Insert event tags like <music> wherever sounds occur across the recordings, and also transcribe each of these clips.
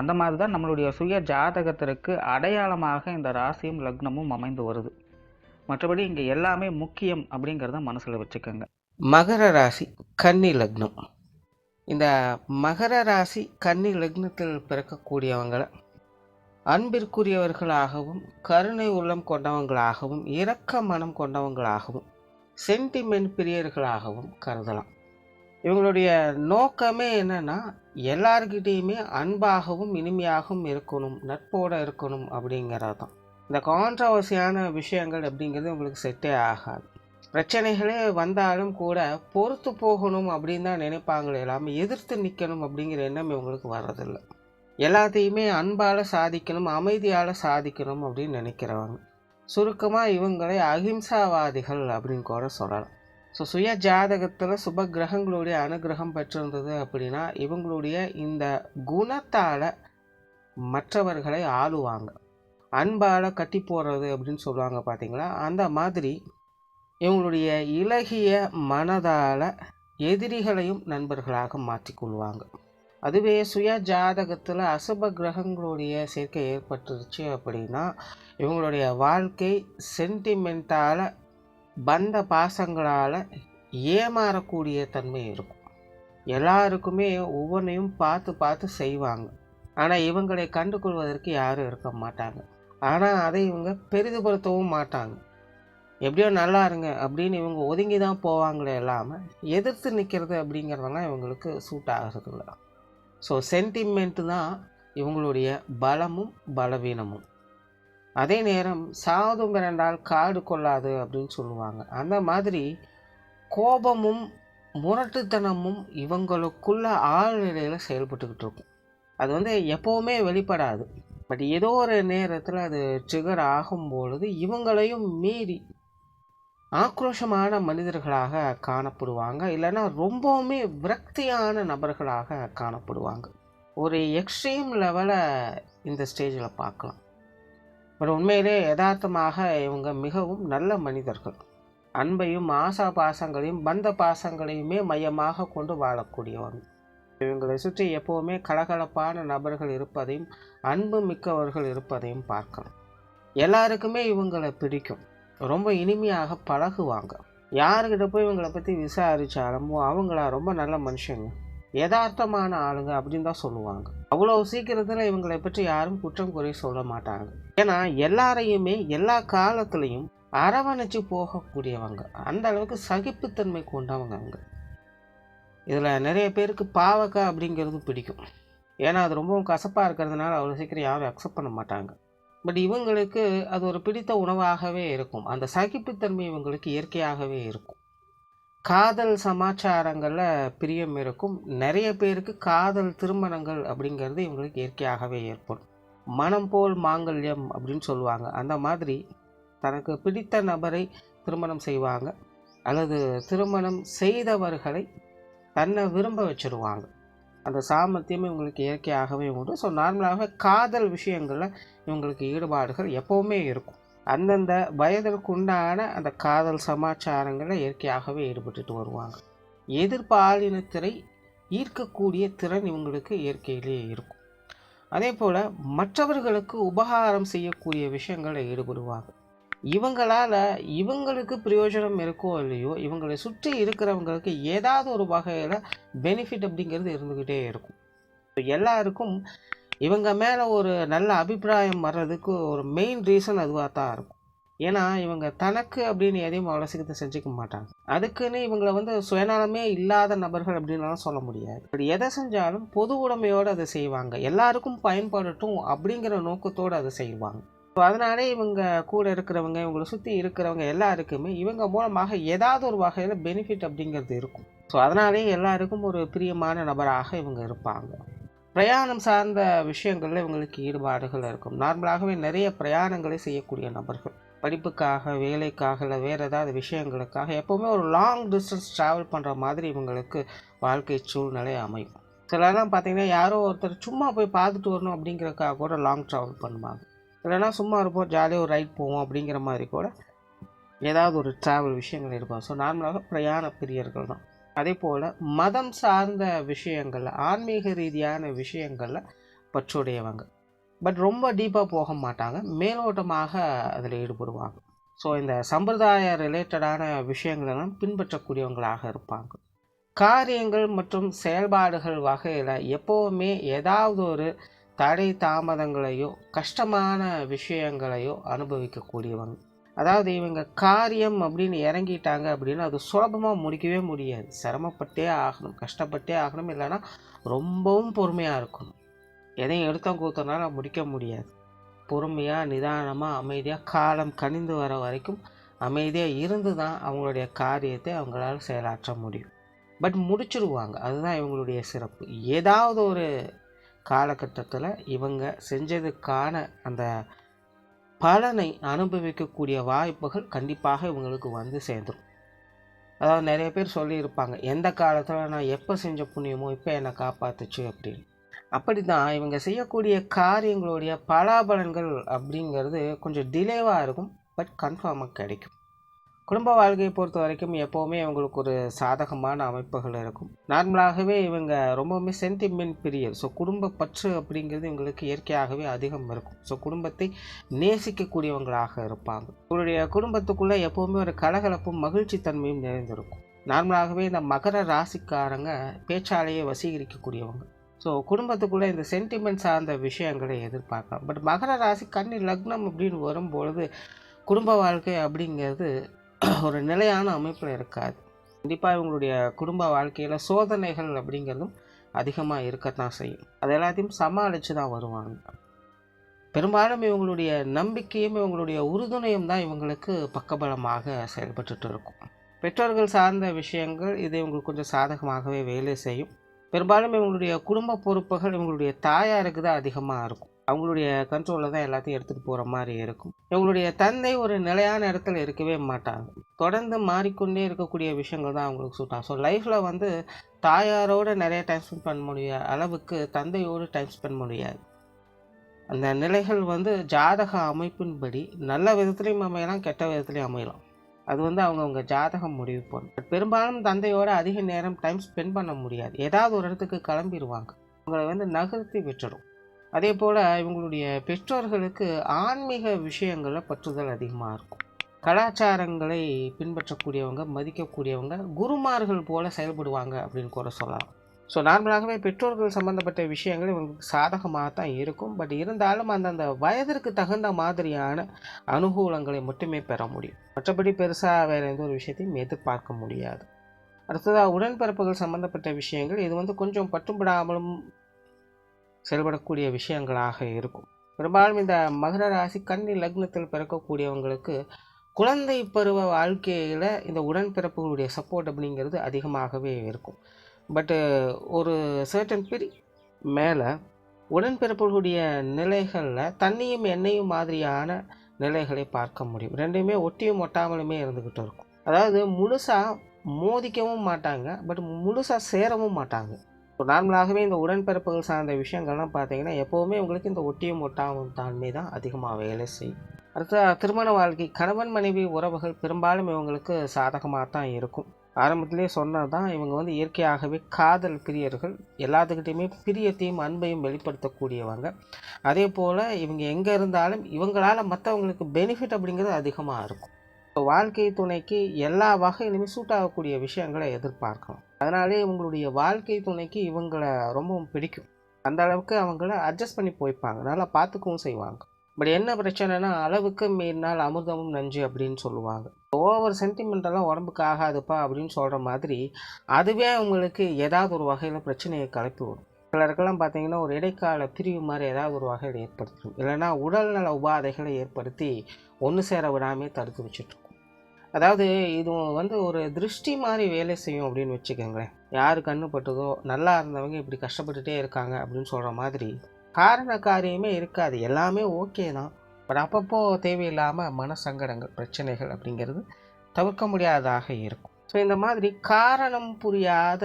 அந்த மாதிரி தான் நம்மளுடைய சுய ஜாதகத்திற்கு அடையாளமாக இந்த ராசியும் லக்னமும் அமைந்து வருது. மற்றபடி இங்கே எல்லாமே முக்கியம் அப்படிங்கிறத மனசில் வச்சுக்கோங்க. மகர ராசி கன்னி லக்னம். இந்த மகர ராசி கன்னி லக்னத்தில் பிறக்கக்கூடியவங்களை அன்பிற்குரியவர்களாகவும் கருணை உள்ளம் கொண்டவங்களாகவும் இரக்க மனம் கொண்டவங்களாகவும் சென்டிமெண்ட் பிரியர்களாகவும் கருதலாம். இவங்களுடைய நோக்கமே என்னன்னா எல்லார்கிட்டேயுமே அன்பாகவும் இனிமையாகவும் இருக்கணும் நட்போடு இருக்கணும் அப்படிங்கிறது தான் இந்த கான்ட்ரவர்சியான விஷயங்கள் அப்படிங்கிறது உங்களுக்கு செட்டே ஆகாது. பிரச்சனைகளே வந்தாலும் கூட பொறுத்து போகணும் அப்படின்னு தான் நினைப்பாங்களே இல்லாமல் எதிர்த்து நிற்கணும் அப்படிங்கிற எண்ணம் இவங்களுக்கு வர்றதில்லை. எல்லாத்தையுமே அன்பால் சாதிக்கணும் அமைதியால் சாதிக்கணும் அப்படின்னு நினைக்கிறவங்க. சுருக்கமாக இவங்களை அகிம்சாவாதிகள் அப்படின்னு கூட சொல்லலாம். ஸோ சுய ஜாதகத்தில் சுப கிரகங்களுடைய அனுகிரகம் பெற்றிருந்தது அப்படின்னா இவங்களுடைய இந்த குணத்தால் மற்றவர்களை ஆளுவாங்க. அன்பால் கட்டி போடுறது அப்படின்னு சொல்லுவாங்க பார்த்தீங்களா அந்த மாதிரி இவங்களுடைய இலகிய மனதால் எதிரிகளையும் நண்பர்களாக மாற்றிக்கொள்வாங்க அதுவே சுய ஜாதகத்தில் அசுப கிரகங்களுடைய சேர்க்கை ஏற்பட்டுருச்சு அப்படின்னா இவங்களுடைய வாழ்க்கை சென்டிமெண்ட்டால் பந்த பாசங்களால் ஏமாறக்கூடிய தன்மை இருக்கும். எல்லாருக்குமே ஒவ்வொன்றையும் பார்த்து பார்த்து செய்வாங்க. ஆனால் இவங்களை கண்டுகொள்வதற்கு யாரும் இருக்க மாட்டாங்க. ஆனால் அதை இவங்க பெரிதுபடுத்தவும் மாட்டாங்க. எப்படியோ நல்லா இருங்க அப்படின்னு இவங்க ஒதுங்கி தான் போவாங்களே இல்லாமல் எதிர்த்து நிற்கிறது அப்படிங்கிறதெல்லாம் இவங்களுக்கு சூட் ஆகிறது இல்லை ஸோ சென்டிமெண்ட்டு தான் இவங்களுடைய பலமும் பலவீனமும். அதே நேரம் சாதும் பிறண்டால் காடு கொள்ளாது அப்படின்னு சொல்லுவாங்க. அந்த மாதிரி கோபமும் முரட்டுத்தனமும் இவங்களுக்குள்ள ஆழ்நிலையில் செயல்பட்டுக்கிட்டு இருக்கும். அது வந்து எப்போவுமே வெளிப்படாது. பட் ஏதோ ஒரு நேரத்தில் அது ட்ரிகர் ஆகும் பொழுது இவங்களையும் மீறி ஆக்ரோஷமான மனிதர்களாக காணப்படுவாங்க. இல்லைன்னா ரொம்பவுமே விரக்தியான நபர்களாக காணப்படுவாங்க. ஒரு எக்ஸ்ட்ரீம் லெவலை இந்த ஸ்டேஜில் பார்க்கலாம். பட் உண்மையிலே யதார்த்தமாக இவங்க மிகவும் நல்ல மனிதர்கள். அன்பையும் ஆசா பாசங்களையும் பந்த பாசங்களையுமே மையமாக கொண்டு வாழக்கூடியவங்க இவங்களை சுற்றி எப்போவுமே கலகலப்பான நபர்கள் இருப்பதையும் அன்பு மிக்கவர்கள் இருப்பதையும் பார்க்கலாம். எல்லாருக்குமே இவங்களை பிடிக்கும். ரொம்ப இனிமையாக பழகுவாங்க. யாருக்கிட்ட போய் இவங்களை பற்றி விசாரித்தாலும் அவங்களா ரொம்ப நல்ல மனுஷங்க. யதார்த்தமான ஆளுங்க அப்படின்னு தான் சொல்லுவாங்க. அவ்வளோ சீக்கிரத்தில் இவங்களை பற்றி யாரும் குற்றம் குறை சொல்ல மாட்டாங்க. ஏன்னா எல்லாரையுமே எல்லா காலத்துலேயும் அரவணைச்சு போகக்கூடியவங்க. அந்த அளவுக்கு சகிப்புத்தன்மை கொண்டவங்க அவங்க. இதில் நிறைய பேருக்கு பாவக்காய் அப்படிங்கிறது பிடிக்கும். ஏன்னா அது ரொம்பவும் கசப்பாக இருக்கிறதுனால அவ்வளோ சீக்கிரம் யாரும் அக்செப்ட் பண்ண மாட்டாங்க. பட் இவங்களுக்கு அது ஒரு பிடித்த உணவாகவே இருக்கும். அந்த சகிப்புத்தன்மை இவங்களுக்கு இயற்கையாகவே இருக்கும். காதல் சமாச்சாரங்களில் பிரியம் இருக்கும். நிறைய பேருக்கு காதல் திருமணங்கள் அப்படிங்கிறது இவங்களுக்கு இயற்கையாகவே ஏற்படும். மனம் போல் மாங்கல்யம் அப்படின்னு சொல்லுவாங்க. அந்த மாதிரி தனக்கு பிடித்த நபரை திருமணம் செய்வாங்க. அல்லது திருமணம் செய்தவர்களை தன்னை விரும்ப வச்சிருவாங்க. அந்த சாமர்த்தியம் இவங்களுக்கு இயற்கையாகவே உண்டு. ஸோ நார்மலாகவே காதல் விஷயங்களில் இவங்களுக்கு ஈடுபாடுகள் எப்போவுமே இருக்கும். அந்தந்த வயதிற்கு உண்டான அந்த காதல் சமாச்சாரங்களில் இயற்கையாகவே ஈடுபட்டுட்டு வருவாங்க. எதிர்பாலினத்திரை ஈர்க்கக்கூடிய திறன் இவங்களுக்கு இயற்கையிலேயே இருக்கும். அதே போல் மற்றவர்களுக்கு உபகாரம் செய்யக்கூடிய விஷயங்களில் ஈடுபடுவாங்க. இவங்களால் இவங்களுக்கு பிரயோஜனம் இருக்கோ இல்லையோ இவங்களை சுற்றி இருக்கிறவங்களுக்கு ஏதாவது ஒரு வகையில் பெனிஃபிட் அப்படிங்கிறது இருந்துக்கிட்டே இருக்கும். எல்லாருக்கும் இவங்க மேலே ஒரு நல்ல அபிப்பிராயம் வர்றதுக்கு ஒரு மெயின் ரீசன் அதுவாக தான் இருக்கும். ஏன்னா இவங்க தனக்கு அப்படின்னு எதையும் அவ்வளோ சீக்கிரத்தை செஞ்சுக்க மாட்டாங்க. அதுக்குன்னு இவங்களை வந்து சுயநலமே இல்லாத நபர்கள் அப்படின்லாம் சொல்ல முடியாது. இப்படி எதை செஞ்சாலும் பொது உடைமையோடு அதை செய்வாங்க. எல்லாருக்கும் பயன்படட்டும் அப்படிங்கிற நோக்கத்தோடு அதை செய்வாங்க. ஸோ அதனாலே இவங்க கூட இருக்கிறவங்க இவங்களை சுற்றி இருக்கிறவங்க எல்லாருக்குமே இவங்க மூலமாக ஏதாவது ஒரு வகையில் பெனிஃபிட் அப்படிங்கிறது இருக்கும். ஸோ அதனாலே எல்லாருக்கும் ஒரு பிரியமான நபராக இவங்க இருப்பாங்க. பிரயாணம் சார்ந்த விஷயங்களில் இவங்களுக்கு ஈடுபாடுகள் இருக்கும். நார்மலாகவே நிறைய பிரயாணங்களை செய்யக்கூடிய நபர்கள். படிப்புக்காக வேலைக்காக இல்லை வேறு ஏதாவது விஷயங்களுக்காக எப்போவுமே ஒரு லாங் டிஸ்டன்ஸ் ட்ராவல் பண்ணுற மாதிரி இவங்களுக்கு வாழ்க்கை சூழ்நிலை அமையும். சிலர்லாம் பார்த்தீங்கன்னா யாரோ ஒருத்தர் சும்மா போய் பார்த்துட்டு வரணும் அப்படிங்கிறக்காக கூட லாங் ட்ராவல் பண்ணுவாங்க. இல்லைன்னா சும்மா இருப்போம் ஜாலியாக ஒரு ரைட் போவோம் அப்படிங்கிற மாதிரி கூட ஏதாவது ஒரு ட்ராவல் விஷயங்கள் இருப்பாங்க ஸோ நார்மலாக பிரயாண பிரியர்கள் தான். அதே போல் மதம் சார்ந்த விஷயங்களில் ஆன்மீக ரீதியான விஷயங்களில் பற்றுடையவங்க. பட் ரொம்ப டீப்பாக போக மாட்டாங்க. மேலோட்டமாக அதில் ஈடுபடுவாங்க. ஸோ இந்த சம்பிரதாய ரிலேட்டடான விஷயங்களெல்லாம் பின்பற்றக்கூடியவங்களாக இருப்பாங்க. காரியங்கள் மற்றும் செயல்பாடுகள் வகையில் எப்போவுமே ஏதாவது ஒரு தடை தாமதங்களையோ கஷ்டமான விஷயங்களையோ அனுபவிக்கக்கூடியவங்க. அதாவது இவங்க காரியம் அப்படின்னு இறங்கிட்டாங்க அப்படின்னா அது சுலபமாக முடிக்கவே முடியாது. சிரமப்பட்டே ஆகணும் கஷ்டப்பட்டே ஆகணும் இல்லைன்னா ரொம்பவும் பொறுமையாக இருக்கணும். எதையும் எடுத்தோம் கூத்தனால முடிக்க முடியாது. பொறுமையாக நிதானமாக அமைதியாக காலம் கனிந்து வர வரைக்கும் அமைதியாக இருந்து தான் அவங்களுடைய காரியத்தை அவங்களால செயலாற்ற முடியும். பட் முடிச்சிருவாங்க. அதுதான் இவங்களுடைய சிறப்பு. ஏதாவது ஒரு காலகட்டத்தில் இவங்க செஞ்சதுக்கான அந்த பலனை அனுபவிக்கக்கூடிய வாய்ப்புகள் கண்டிப்பாக இவங்களுக்கு வந்து சேர்ந்துடும் அதாவது நிறைய பேர் சொல்லியிருப்பாங்க எந்த காலத்தில் நான் எப்போ செஞ்ச புண்ணியமோ இப்போ என்னை காப்பாற்றுச்சு அப்படின்னு. அப்படி தான் இவங்க செய்யக்கூடிய காரியங்களுடைய பலாபலன்கள் அப்படிங்கிறது கொஞ்சம் டிலேவாக இருக்கும் பட் கன்ஃபார்மாக கிடைக்கும். குடும்ப வாழ்க்கையை பொறுத்த வரைக்கும் எப்போவுமே இவங்களுக்கு ஒரு சாதகமான அமைப்புகள் இருக்கும். நார்மலாகவே இவங்க ரொம்பவுமே சென்டிமெண்ட் பிரியர் ஸோ குடும்ப பற்று அப்படிங்கிறது இவங்களுக்கு இயற்கையாகவே அதிகம் இருக்கும். ஸோ குடும்பத்தை நேசிக்கக்கூடியவங்களாக இருப்பாங்க. இவருடைய குடும்பத்துக்குள்ளே எப்போவுமே ஒரு கலகலப்பும் மகிழ்ச்சி தன்மையும் நிறைந்திருக்கும். நார்மலாகவே இந்த மகர ராசிக்காரங்க பேச்சாலேயே வசீகரிக்கக்கூடியவங்க. ஸோ குடும்பத்துக்குள்ளே இந்த சென்டிமெண்ட் சார்ந்த விஷயங்களை எதிர்பார்க்கலாம். பட் மகர ராசி கன்னி லக்னம் அப்படின்னு வரும்பொழுது குடும்ப வாழ்க்கை அப்படிங்கிறது <clears throat> ஒரு நிலையான அமைப்பில் இருக்காது. கண்டிப்பாக இவங்களுடைய குடும்ப வாழ்க்கையில் சோதனைகள் அப்படிங்கிறதும் அதிகமாக இருக்கத்தான் செய்யும். அது எல்லாத்தையும் சமாளித்து தான் வருவாங்க. பெரும்பாலும் இவங்களுடைய நம்பிக்கையும் இவங்களுடைய உறுதுணையும் தான் இவங்களுக்கு பக்கபலமாக செயல்பட்டுட்டு இருக்கும். பெற்றோர்கள் சார்ந்த விஷயங்கள் இது இவங்களுக்கு கொஞ்சம் சாதகமாகவே வேலை செய்யும். பெரும்பாலும் இவங்களுடைய குடும்ப பொறுப்புகள் இவங்களுடைய தாயாருக்கு தான் அதிகமாக இருக்கும். அவங்களுடைய கண்ட்ரோலில் தான் எல்லாத்தையும் எடுத்துகிட்டு போகிற மாதிரி இருக்கும். இவங்களுடைய தந்தை ஒரு நிலையான இடத்துல இருக்கவே மாட்டாங்க. தொடர்ந்து மாறிக்கொண்டே இருக்கக்கூடிய விஷயங்கள் தான் அவங்களுக்கு சூட்டாகும் ஸோ லைஃப்பில் வந்து தாயாரோடு நிறைய டைம் ஸ்பெண்ட் பண்ண முடியாத அளவுக்கு தந்தையோடு டைம் ஸ்பெண்ட் முடியாது. அந்த நிலைகள் வந்து ஜாதக அமைப்பின்படி நல்ல விதத்துலையும் அமையலாம் கெட்ட விதத்துலையும் அமையலாம். அது வந்து அவங்கவுங்க ஜாதகம் முடிவு பண்ணும் பெரும்பாலும் தந்தையோடு அதிக நேரம் டைம் ஸ்பெண்ட் பண்ண முடியாது. ஏதாவது ஒரு இடத்துக்கு கிளம்பிடுவாங்க அவங்களை வந்து நகர்த்தி விட்டுடும் அதே போல் இவங்களுடைய பெற்றோர்களுக்கு ஆன்மீக விஷயங்களில் பற்றுதல் அதிகமாக இருக்கும். கலாச்சாரங்களை பின்பற்றக்கூடியவங்க மதிக்கக்கூடியவங்க குருமார்கள் போல செயல்படுவாங்க அப்படின்னு கூட சொல்லலாம். ஸோ நார்மலாகவே பெற்றோர்கள் சம்மந்தப்பட்ட விஷயங்கள் இவங்களுக்கு சாதகமாக தான் இருக்கும். பட் இருந்தாலும் அந்தந்த வயதிற்கு தகுந்த மாதிரியான அனுகூலங்களை மட்டுமே பெற முடியும். மற்றபடி பெருசாக வேறு எந்த ஒரு விஷயத்தையும் எதிர்பார்க்க முடியாது. அடுத்ததாக உடன்பிறப்புகள் சம்மந்தப்பட்ட விஷயங்கள் இது வந்து கொஞ்சம் பட்டுப்படாமலும் செயல்படக்கூடிய விஷயங்களாக இருக்கும். பெரும்பாலும் இந்த மகர ராசி கன்னி லக்னத்தில் பிறக்கக்கூடியவங்களுக்கு குழந்தை பருவ வாழ்க்கையில் இந்த உடன்பிறப்புகளுடைய சப்போர்ட் அப்படிங்கிறது அதிகமாகவே இருக்கும். பட்டு ஒரு சர்டன் பிரி மேலே உடன்பிறப்புகளுடைய நிலைகளில் தண்ணியும் எண்ணெயும் மாதிரியான நிலைகளை பார்க்க முடியும். ரெண்டுமே ஒட்டியும் ஒட்டாமலுமே இருந்துக்கிட்டு இருக்கும். அதாவது முழுசாக மோதிக்கவும் மாட்டாங்க. பட் முழுசாக சேரவும் மாட்டாங்க. இப்போ நார்மலாகவே இந்த உடன்பிறப்புகள் சார்ந்த விஷயங்கள்லாம் பார்த்தீங்கன்னா எப்போவுமே உங்களுக்கு இந்த ஒட்டியும் ஒட்டாமல் தன்மை தான் அதிகமாக வேலை செய்யும். அடுத்த திருமண வாழ்க்கை கணவன் மனைவி உறவுகள் பெரும்பாலும் இவங்களுக்கு சாதகமாக தான் இருக்கும். ஆரம்பத்திலே சொன்னது தான் இவங்க வந்து இயற்கையாகவே காதல் பிரியர்கள். எல்லாத்துக்கிட்டையுமே பிரியத்தையும் அன்பையும் வெளிப்படுத்தக்கூடியவங்க. அதே போல் இவங்க எங்கே இருந்தாலும் இவங்களால் மற்றவங்களுக்கு பெனிஃபிட் அப்படிங்கிறது அதிகமாக இருக்கும். இப்போ வாழ்க்கை துணைக்கு எல்லா வகையிலுமே சூட் ஆகக்கூடிய விஷயங்களை எதிர்பார்க்கலாம். அதனாலே இவங்களுடைய வாழ்க்கை துணைக்கு இவங்களை ரொம்பவும் பிடிக்கும். அந்த அளவுக்கு அவங்கள அட்ஜஸ்ட் பண்ணி போய்ப்பாங்க. நல்லா பார்த்துக்கவும் செய்வாங்க. பட் என்ன பிரச்சனைனா அளவுக்கு மீறினால் அமிர்தமும் நஞ்சு அப்படின்னு சொல்லுவாங்க. ஓவர் சென்டிமெண்டெல்லாம் உடம்புக்கு ஆகாதுப்பா அப்படின்னு சொல்கிற மாதிரி அதுவே அவங்களுக்கு ஏதாவது ஒரு வகையில் பிரச்சனையை கிளப்பி வரும் சிலருக்கெல்லாம் பார்த்தீங்கன்னா ஒரு இடைக்கால பிரிவு மாதிரி ஏதாவது ஒரு வகையில் ஏற்படுத்தும் இல்லைன்னா உடல்நல உபாதைகளை ஏற்படுத்தி ஒன்று சேர விடாமே தடுத்து வச்சுட்டோம். அதாவது இது வந்து ஒரு திருஷ்டி மாதிரி வேலை செய்யும் அப்படின்னு வச்சுக்கோங்களேன். யார் கண்ணு பட்டுதோ நல்லா இருந்தவங்க இப்படி கஷ்டப்பட்டுட்டே இருக்காங்க அப்படின்னு சொல்கிற மாதிரி காரண காரியமே இருக்காது. எல்லாமே ஓகே தான். பட் அப்பப்போ தேவையில்லாமல் மனசங்கடங்கள் பிரச்சனைகள் அப்படிங்கிறது தவிர்க்க முடியாததாக இருக்கும். ஸோ இந்த மாதிரி காரணம் புரியாத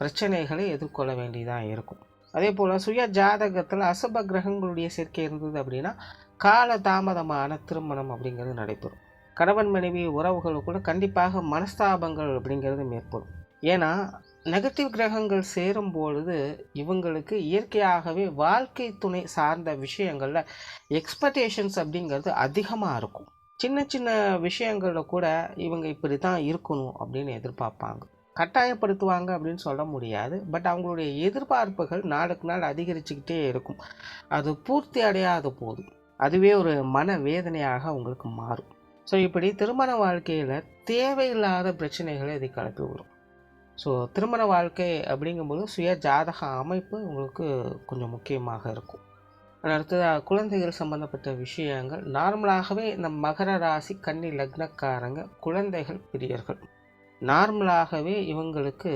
பிரச்சனைகளை எதிர்கொள்ள வேண்டியதாக இருக்கும். அதே போல் சுய ஜாதகத்தில் அசுப கிரகங்களுடைய சேர்க்கை இருந்தது அப்படின்னா கால தாமதமான திருமணம் அப்படிங்கிறது நடைபெறும். கணவன் மனைவி உறவுகளுக்குள்ள கண்டிப்பாக மனஸ்தாபங்கள் அப்படிங்கிறது ஏற்படும் ஏன்னா நெகட்டிவ் கிரகங்கள் சேரும் பொழுது இவங்களுக்கு இயற்கையாகவே வாழ்க்கை துணை சார்ந்த விஷயங்களில் எக்ஸ்பெக்டேஷன்ஸ் அப்படிங்கிறது அதிகமாக இருக்கும். சின்ன சின்ன விஷயங்களில் கூட இவங்க இப்படி தான் இருக்கணும் அப்படின்னு எதிர்பார்ப்பாங்க. கட்டாயப்படுத்துவாங்க அப்படின்னு சொல்ல முடியாது. பட் அவங்களுடைய எதிர்பார்ப்புகள் நாளுக்கு நாள் அதிகரிச்சுக்கிட்டே இருக்கும். அது பூர்த்தி அடையாத போது அதுவே ஒரு மன வேதனையாக அவங்களுக்கு மாறும். ஸோ இப்படி திருமண வாழ்க்கையில் தேவையில்லாத பிரச்சனைகளை இது கிளப்பி விடும். ஸோ திருமண வாழ்க்கை அப்படிங்கும்போது சுய ஜாதக அமைப்பு உங்களுக்கு கொஞ்சம் முக்கியமாக இருக்கும். அடுத்ததாக குழந்தைகள் சம்மந்தப்பட்ட விஷயங்கள். நார்மலாகவே இந்த மகர ராசி கன்னி லக்னக்காரங்க குழந்தைகள் பிரியர்கள். நார்மலாகவே இவங்களுக்கு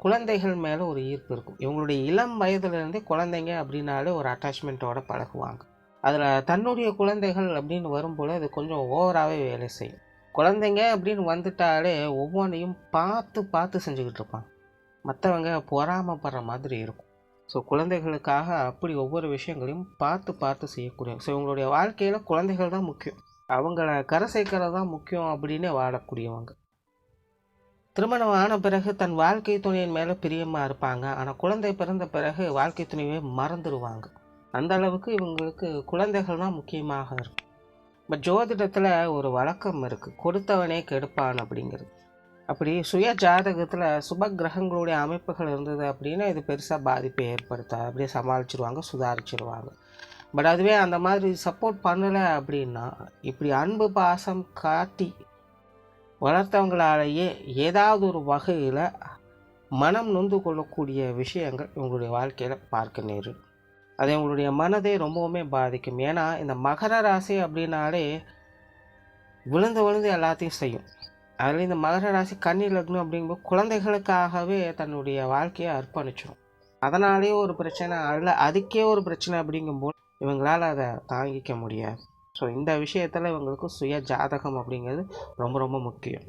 குழந்தைகள் மேலே ஒரு ஈர்ப்பு இருக்கும். இவங்களுடைய இளம் வயதுலேருந்தே குழந்தைங்க அப்படின்னாலே ஒரு அட்டாச்மெண்ட்டோட பழகுவாங்க. அதில் தன்னுடைய குழந்தைகள் அப்படின்னு வரும்போது அது கொஞ்சம் ஓவராகவே வேலை செய்யும். குழந்தைங்க அப்படின்னு வந்துட்டாலே ஒவ்வொன்றையும் பார்த்து பார்த்து செஞ்சுக்கிட்டு இருப்பாங்க. மற்றவங்க பொறாமப்படுற மாதிரி இருக்கும். ஸோ குழந்தைகளுக்காக அப்படி ஒவ்வொரு விஷயங்களையும் பார்த்து பார்த்து செய்யக்கூடிய ஸோ இவங்களுடைய வாழ்க்கையில் குழந்தைகள் தான் முக்கியம். அவங்கள கரை சேர்க்கறது தான் முக்கியம் அப்படின்னே வாழக்கூடியவங்க. திருமணம் ஆன பிறகு தன் வாழ்க்கை துணையின் மேலே பிரியமாக இருப்பாங்க. ஆனால் குழந்தை பிறந்த பிறகு வாழ்க்கை துணையை மறந்துடுவாங்க. அந்த அளவுக்கு இவங்களுக்கு குழந்தைகள் தான் முக்கியமாக இருக்கும் இப்போ ஜோதிடத்தில் ஒரு வழக்கம் இருக்குது கொடுத்தவனே கெடுப்பான் அப்படிங்கிறது. அப்படி சுய ஜாதகத்தில் சுப கிரகங்களுடைய அமைப்புகள் இருந்தது அப்படின்னா இது பெருசாக பாதிப்பை ஏற்படுத்தாது. அப்படியே சமாளிச்சிருவாங்க சுதாரிச்சிருவாங்க. பட் அதுவே அந்த மாதிரி சப்போர்ட் பண்ணலை அப்படின்னா இப்படி அன்பு பாசம் காட்டி வளர்த்தவங்களாலேயே ஏதாவது ஒரு வகையில் மனம் நொந்து கொள்ளக்கூடிய விஷயங்கள் இவங்களுடைய வாழ்க்கையில் பார்க்க நேரிடும். அது உங்களுடைய மனதை ரொம்பவுமே பாதிக்கும். ஏன்னா இந்த மகர ராசி அப்படின்னாலே விழுந்து விழுந்து எல்லாத்தையும் செய்யும். அதில் இந்த மகர ராசி கன்னி லக்னம் அப்படிங்கும்போது குழந்தைகளுக்காகவே தன்னுடைய வாழ்க்கையை அர்ப்பணிச்சிடும் அதனாலேயே ஒரு பிரச்சனை அதில் அதுக்கே ஒரு பிரச்சனை அப்படிங்கும்போது இவங்களால் அதை தாங்கிக்க முடியாது. ஸோ இந்த விஷயத்தில் இவங்களுக்கு சுய ஜாதகம் அப்படிங்கிறது ரொம்ப ரொம்ப முக்கியம்.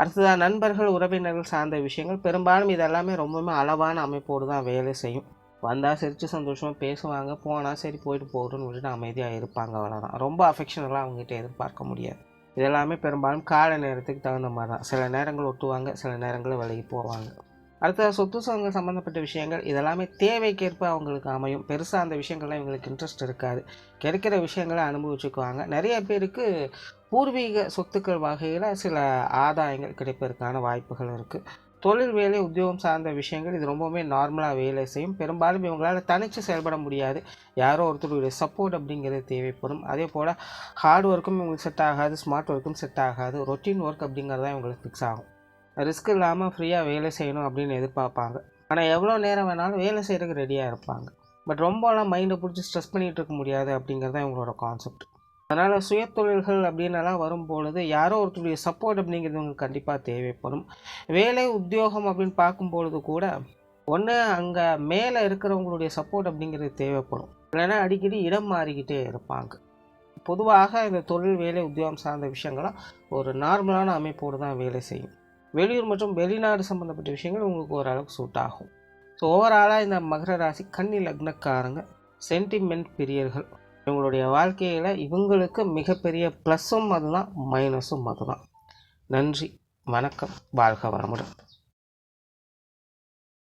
அடுத்ததாக நண்பர்கள் உறவினர்கள் சார்ந்த விஷயங்கள். பெரும்பாலும் இதெல்லாமே ரொம்பவுமே அளவான அமைப்போடு தான் வேலை செய்யும். வந்தால் சிரித்து சந்தோஷமாக பேசுவாங்க. போனால் சரி போயிட்டு போகட்டும்னு விட்டுட்டு அமைதியாக இருப்பாங்க. அவ்வளோதான் ரொம்ப அஃபெக்ஷனெல்லாம் அவங்ககிட்ட எதிர்பார்க்க முடியாது. இதெல்லாமே பெரும்பாலும் கால நேரத்துக்கு தகுந்த மாதிரி தான் சில நேரங்கள் ஒட்டுவாங்க சில நேரங்களில் விலகி போவாங்க. அடுத்த சொத்து சுகங்கள் சம்மந்தப்பட்ட விஷயங்கள். இதெல்லாமே தேவைக்கேற்ப அவங்களுக்கு அமையும். பெருசாக அந்த விஷயங்கள்லாம் இவங்களுக்கு இன்ட்ரெஸ்ட் இருக்காது. கிடைக்கிற விஷயங்களை அனுபவிச்சுக்குவாங்க. நிறைய பேருக்கு பூர்வீக சொத்துக்கள் வகையில் சில ஆதாயங்கள் கிடைப்பதற்கான வாய்ப்புகள் இருக்குது தொழில் வேலை உத்தியோகம் சார்ந்த விஷயங்கள் இது ரொம்பவுமே நார்மலாக வேலை செய்யும். பெரும்பாலும் இவங்களால் தனித்து செயல்பட முடியாது. யாரோ ஒருத்தருடைய சப்போர்ட் அப்படிங்கிறது தேவைப்படும். அதே போல் ஹார்ட் ஒர்க்கும் இவங்களுக்கு செட் ஆகாது ஸ்மார்ட் ஒர்க்கும் செட் ஆகாது. ரொட்டீன் ஒர்க் அப்படிங்கிறது தான் இவங்களுக்கு ஃபிக்ஸ் ஆகும். ரிஸ்க் இல்லாமல் ஃப்ரீயாக வேலை செய்யணும் அப்படின்னு எதிர்பார்ப்பாங்க. ஆனால் எவ்வளோ நேரம் வேணாலும் வேலை செய்கிறதுக்கு ரெடியாக இருப்பாங்க. பட் ரொம்பலாம் மைண்டை பிடிச்சி ஸ்ட்ரெஸ் பண்ணிகிட்டு இருக்க முடியாது அப்படிங்கிறது தான் இவங்களோட கான்செப்ட் அதனால் சுயத்தொழில்கள் அப்படின்னலாம் வரும்பொழுது யாரோ ஒருத்தருடைய சப்போர்ட் அப்படிங்கிறது உங்களுக்கு கண்டிப்பாக தேவைப்படும். வேலை உத்தியோகம் அப்படின்னு பார்க்கும்பொழுது கூட ஒன்று அங்கே மேலே இருக்கிறவங்களுடைய சப்போர்ட் அப்படிங்கிறது தேவைப்படும். இல்லைன்னா அடிக்கடி இடம் மாறிக்கிட்டே இருப்பாங்க. பொதுவாக இந்த தொழில் வேலை உத்தியோகம் சார்ந்த விஷயங்கள்லாம் ஒரு நார்மலான அமைப்போடு தான் வேலை செய்யும். வெளியூர் மற்றும் வெளிநாடு சம்மந்தப்பட்ட விஷயங்கள் உங்களுக்கு ஓரளவுக்கு சூட் ஆகும். ஸோ ஓவராலாக இந்த மகர ராசி கன்னி லக்னக்காரங்க சென்டிமெண்ட் பிரியர்கள். இவங்களுடைய வாழ்க்கையில் இவங்களுக்கு மிகப்பெரிய ப்ளஸ்ஸும் அதுதான் மைனஸும் அதுதான். நன்றி வணக்கம் வாழ்க வரமுடன்